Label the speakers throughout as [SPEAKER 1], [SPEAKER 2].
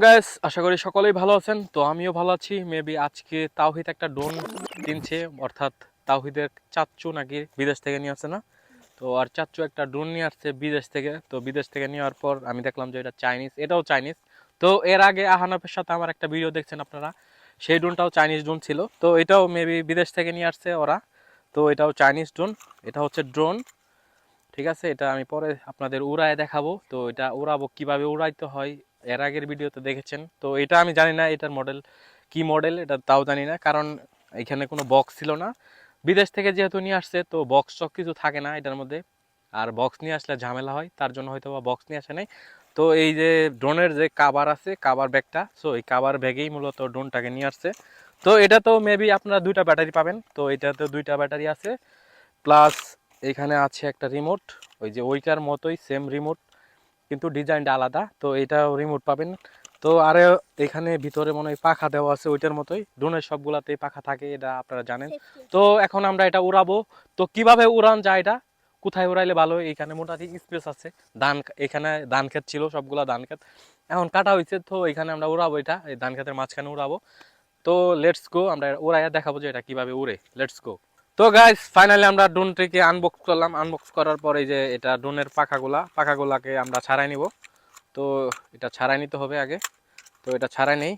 [SPEAKER 1] Guys আশা করি সকলেই ভালো আছেন। তো আমিও ভালো আছি। মেবি আজকে তাওহিদ একটা ড্রোন কিনছে, অর্থাৎ তাওহিদের চাচ্চু নাকি বিদেশ থেকে নিয়ে আসছে না? তো আর চাচ্চু একটা ড্রোন নিয়ে আসছে বিদেশ থেকে। তো বিদেশ থেকে নেওয়ার পর আমি দেখলাম যে এটা চাইনিজ এটাও চাইনিজ তো এর আগে আহানফের সাথে আমার একটা ভিডিও দেখছেন আপনারা। সেই ড্রোনটাও চাইনিজ ড্রোন ছিল। তো এটাও মেবি বিদেশ থেকে নিয়ে আসছে ওরা। তো এটাও চাইনিজ ড্রোন এটা হচ্ছে ড্রোন ঠিক আছে, এটা আমি পরে আপনাদের উড়ায় দেখাবো। তো এটা উড়াবো, কীভাবে উড়াইতে হয় এর আগের ভিডিওতে দেখেছেন। তো এটা আমি জানি না এটার মডেল কি মডেল এটা তাও জানি না, কারণ এখানে কোনো বক্স ছিল না। বিদেশ থেকে যেহেতু নিয়ে আসছে, তো বক্স সব কিছু থাকে না এটার মধ্যে। আর বক্স নিয়ে আসলে ঝামেলা হয়, তার জন্য হয়তো বা বক্স নিয়ে আসে নাই। তো এই যে ড্রোনের যে কাবার আছে কাবার ব্যাগটা সো এই কাবার ব্যাগেই মূলত ড্রোনটাকে নিয়ে আসছে। তো এটা তো মেবি আপনারা দুইটা ব্যাটারি পাবেন। তো এটাতে দুইটা ব্যাটারি আছে প্লাস এখানে আছে একটা রিমোট ওই যে ওইটার মতোই সেম রিমোট কিন্তু ডিজাইনটা আলাদা তো এটাও রিমোট পাবেন। তো আরে এখানে ভিতরে মনে হয় পাখা দেওয়া আছে ওইটার মতোই। ড্রোনের সবগুলাতেই পাখা থাকে এটা আপনারা জানেন। তো এখন আমরা এটা উড়াবো। তো কীভাবে উড়ান যায় এটা? কোথায় উড়াইলে ভালো? এখানে মোটামুটি স্পেস আছে। ধান এখানে ধান ক্ষেত ছিল সবগুলা ধান ক্ষেত। এখন কাটা হয়েছে তো এখানে আমরা উড়াবো এটা। এই ধান ক্ষেতের মাঝখানে উড়াবো। তো লেটস গো আমরা উড়াইয়া দেখাবো যে এটা কীভাবে উড়ে। লেটস গো তো গাইস ফাইনালি আমরা ড্রোনটিকে আনবক্স করলাম। আনবক্স করার পরে যে এটা ড্রোনের পাখাগুলা, পাখাগুলাকে আমরা ছাড়াই নিব। তো এটা ছাড়াই নিতে হবে আগে। তো এটা ছাড়াই নেই।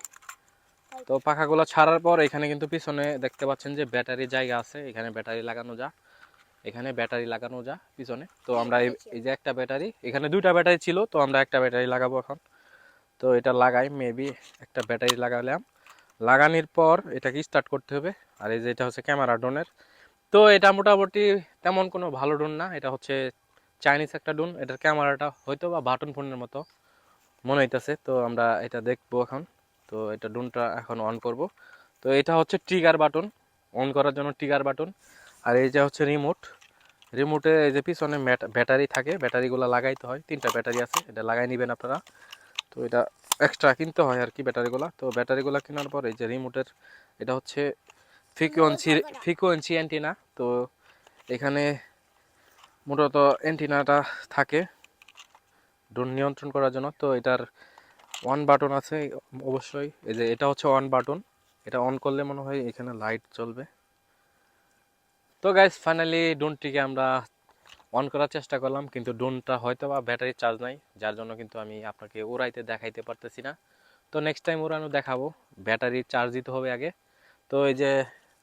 [SPEAKER 1] তো পাখাগুলো ছাড়ার পর এখানে কিন্তু পিছনে দেখতে পাচ্ছেন যে ব্যাটারি জায়গা আছে। এখানে ব্যাটারি লাগানো যা, এখানে ব্যাটারি লাগানো যা পিছনে। তো আমরা এই- এই যে একটা ব্যাটারি, এখানে দুইটা ব্যাটারি ছিল, তো আমরা একটা ব্যাটারি লাগাবো এখন। তো এটা লাগাই মেবি একটা ব্যাটারি লাগালাম। লাগানোর পর এটাকে স্টার্ট করতে হবে। আর এই যে এটা হচ্ছে ক্যামেরা ড্রোনের তো এটা মোটামুটি তেমন কোনো ভালো ড্রোন না। এটা হচ্ছে চাইনিজ একটা ড্রোন। এটার ক্যামেরাটা হয়তো বা বাটন ফোনের মতো মনে হইতেছে। তো আমরা এটা দেখব এখন। তো এটা ড্রোনটা এখন অন করব। তো এটা হচ্ছে ট্রিগার বাটন। অন করার জন্য ট্রিগার বাটন। আর এই যে হচ্ছে রিমোট রিমোটে এই যে পিছনে ব্যাটারি থাকে। ব্যাটারিগুলো লাগাইতে হয়। তিনটা ব্যাটারি আছে। এটা লাগাই নেবেন আপনারা। তো এটা এক্সট্রা কিনতে হয় আর কি ব্যাটারিগুলো তো ব্যাটারিগুলো কেনার পর এই যে রিমোটের এটা হচ্ছে ফ্রিকোয়েন্সি ফ্রিকোয়েন্সি অ্যান্টিনা তো এখানে মূলত অ্যান্টিনাটা থাকে ড্রোন নিয়ন্ত্রণ করার জন্য। তো এটার অন বাটন আছে অবশ্যই। এই যে এটা হচ্ছে অন বাটন এটা অন করলে মনে হয় এখানে লাইট চলবে তো গাইস ফাইনালি ড্রোনটিকে আমরা অন করার চেষ্টা করলাম, কিন্তু ড্রোনটা হয়তো বা ব্যাটারি চার্জ নাই, যার জন্য কিন্তু আমি আপনাকে উড়াইতে দেখাইতে পারতেছি না। তো নেক্সট টাইম উড়ানো দেখাবো ব্যাটারি চার্জ দিতে হবে আগে। তো এই যে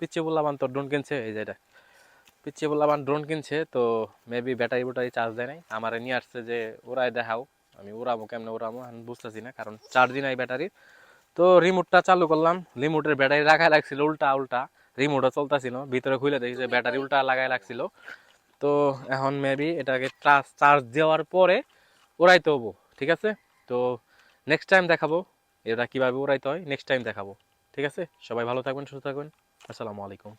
[SPEAKER 1] পিচ্ছি বললাম তো ড্রোন কিনছে, এই যে এটা। পিচ্ছি বললাম ড্রোন কিনছে, তো মেবি ব্যাটারি ব্যাটারি চার্জ দেয় নাই। আমার নিয়ে আসছে যে উড়াই দেখাও, আমি উড়াবো, কেমনে উড়াবো? আমি বুঝতেছি না, কারণ চার্জই নাই ব্যাটারি তো রিমোটটা চালু করলাম রিমোটের ব্যাটারি রাখাই লাগছিল, উল্টা উল্টা। রিমোটও চলতেছিল, ভিতরে খুলে দেখি যে ব্যাটারি উল্টা লাগাই লাগছিল। তো এখন মেবি এটাকে চার্জ দেওয়ার পরে উড়াইতে হব, ঠিক আছে? তো নেক্সট টাইম দেখাবো, এটা কীভাবে উড়াইতে হয় নেক্সট টাইম দেখাবো, ঠিক আছে? সবাই ভালো থাকবেন, সুস্থ থাকবেন। আসসালামু আলাইকুম।